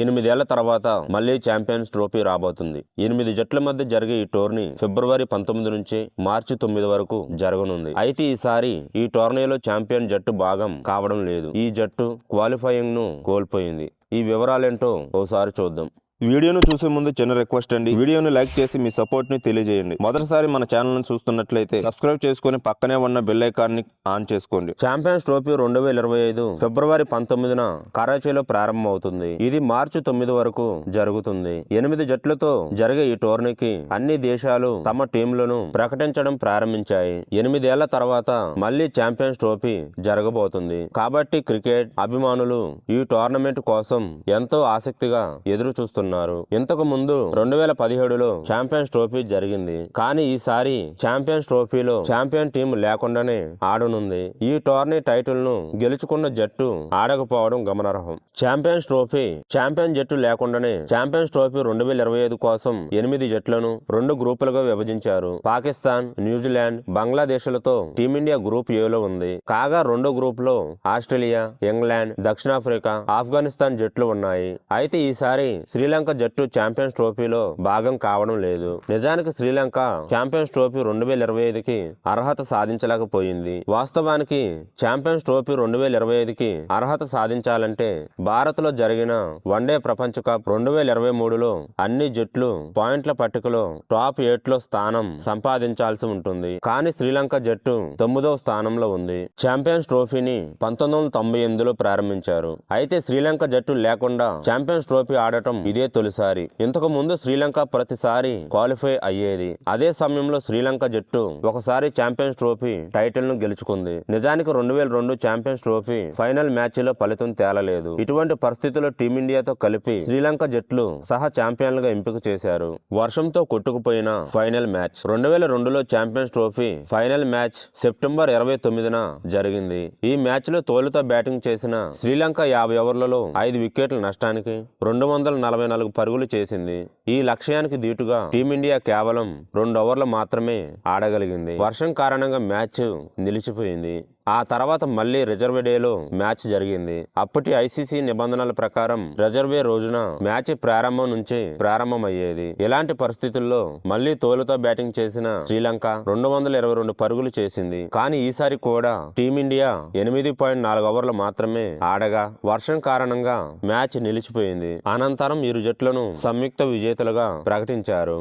ఎనిమిదేళ్ళ తర్వాత మళ్ళీ champions trophy రాబోతుంది. ఎనిమిది జట్ల మధ్య జరిగే ఈ టోర్నీ ఫిబ్రవరి పంతొమ్మిది నుంచి మార్చి తొమ్మిది వరకు జరగనుంది. అయితే ఈసారి ఈ టోర్నీలో ఛాంపియన్ జట్టు భాగం కావడం లేదు. ఈ జట్టు క్వాలిఫైయింగ్ను కోల్పోయింది. ఈ వివరాలేంటో ఓసారి చూద్దాం. వీడియోను చూసే ముందు చిన్న రిక్వెస్ట్ అండి. వీడియోను లైక్ చేసి మీ సపోర్ట్ని తెలియజేయండి. మొదటిసారి మన ఛానల్ను చూస్తున్నట్లయితే సబ్స్క్రైబ్ చేసుకుని పక్కనే ఉన్న బెల్ని ఆన్ చేసుకోండి. ఛాంపియన్స్ ట్రోఫీ రెండు వేల ఇరవై ఐదు ఫిబ్రవరి పంతొమ్మిదిన కరాచీలో ప్రారంభమవుతుంది. ఇది మార్చి తొమ్మిది వరకు జరుగుతుంది. ఎనిమిది జట్లతో జరిగే ఈ టోర్నీకి అన్ని దేశాలు తమ టీంలను ప్రకటించడం ప్రారంభించాయి. ఎనిమిదేళ్ళ తర్వాత మళ్ళీ ఛాంపియన్స్ ట్రోఫీ జరగబోతుంది. కాబట్టి క్రికెట్ అభిమానులు ఈ టోర్నమెంట్ కోసం ఎంతో ఆసక్తిగా ఎదురు చూస్తున్నారు ఇంతకు ముందు రెండు వేల పదిహేడులో ఛాంపియన్స్ ట్రోఫీ జరిగింది. కానీ ఈసారి ఛాంపియన్స్ ట్రోఫీలో ఛాంపియన్ టీం లేకుండానే ఆడనుంది. ఈ టోర్నీ టైటిల్ను గెలుచుకున్న జట్టు ఆడకపోవడం గమనార్హం. ఛాంపియన్స్ ట్రోఫీ ఛాంపియన్ జట్టు లేకుండానే ఛాంపియన్స్ ట్రోఫీ రెండు వేల ఇరవై ఐదు కోసం ఎనిమిది జట్లను రెండు గ్రూపులుగా విభజించారు. పాకిస్తాన్ న్యూజిలాండ్ బంగ్లాదేశ్లతో టీమిండియా గ్రూప్ ఏలో ఉంది. కాగా రెండో గ్రూప్లో ఆస్ట్రేలియా ఇంగ్లాండ్ దక్షిణాఫ్రికా ఆఫ్ఘనిస్తాన్ జట్లు ఉన్నాయి. అయితే ఈసారి శ్రీలంక జట్టు ఛాంపియన్స్ ట్రోఫీలో భాగం కావడం లేదు. నిజానికి శ్రీలంక ఛాంపియన్స్ ట్రోఫీ రెండు వేల ఇరవై ఐదుకి అర్హత సాధించలేకపోయింది. వాస్తవానికి ఛాంపియన్స్ ట్రోఫీ రెండు వేల ఇరవై ఐదుకి అర్హత సాధించాలంటే భారత్లో జరిగిన వన్డే ప్రపంచ కప్ రెండు వేల ఇరవై మూడులో అన్ని జట్లు పాయింట్ల పట్టికలో టాప్ ఎయిట్లో స్థానం సంపాదించాల్సి ఉంటుంది. కానీ శ్రీలంక జట్టు తొమ్మిదవ స్థానంలో ఉంది. ఛాంపియన్స్ ట్రోఫీని పంతొమ్మిది వందల తొంభై ఎనిమిదిలో ప్రారంభించారు. అయితే శ్రీలంక జట్టు లేకుండా ఛాంపియన్స్ ట్రోఫీ ఆడటం ఇదే తొలిసారి. ఇంతకు ముందు శ్రీలంక ప్రతిసారి క్వాలిఫై అయ్యేది. అదే సమయంలో శ్రీలంక జట్టు ఒకసారి ఛాంపియన్స్ ట్రోఫీ టైటిల్ను గెలుచుకుంది. నిజానికి రెండు వేల రెండు ఛాంపియన్స్ ట్రోఫీ ఫైనల్ మ్యాచ్లో ఫలితం తేలలేదు. ఇటువంటి పరిస్థితుల్లో టీమిండియాతో కలిపి శ్రీలంక జట్లు సహా ఛాంపియన్లుగా ఎంపిక చేశారు. వర్షంతో కొట్టుకుపోయిన ఫైనల్ మ్యాచ్. రెండు వేల రెండులో champions trophy final match September ఇరవై తొమ్మిదిన జరిగింది. ఈ మ్యాచ్లో తోలుతో బ్యాటింగ్ చేసిన శ్రీలంక యాభై ఓవర్లలో ఐదు వికెట్ల నష్టానికి రెండు వందల నలభై నాలుగు పరుగులు చేసింది. ఈ లక్ష్యానికి దీటుగా టీమిండియా కేవలం రెండు ఓవర్లు మాత్రమే ఆడగలిగింది. వర్షం కారణంగా మ్యాచ్ నిలిచిపోయింది. ఆ తర్వాత మళ్ళీ రిజర్వ్ డేలో మ్యాచ్ జరిగింది. అప్పటి ఐసీసీ నిబంధనల ప్రకారం రిజర్వే రోజున మ్యాచ్ ప్రారంభం నుంచి ప్రారంభమయ్యేది. ఇలాంటి పరిస్థితుల్లో మళ్ళీ తోలుతో బ్యాటింగ్ చేసిన శ్రీలంక రెండు వందల ఇరవై రెండు పరుగులు చేసింది. కానీ ఈసారి కూడా టీమిండియా ఎనిమిది పాయింట్ నాలుగు ఓవర్లు మాత్రమే ఆడగా వర్షం కారణంగా మ్యాచ్ నిలిచిపోయింది. అనంతరం ఇరు జట్లను సంయుక్త విజేతలుగా ప్రకటించారు.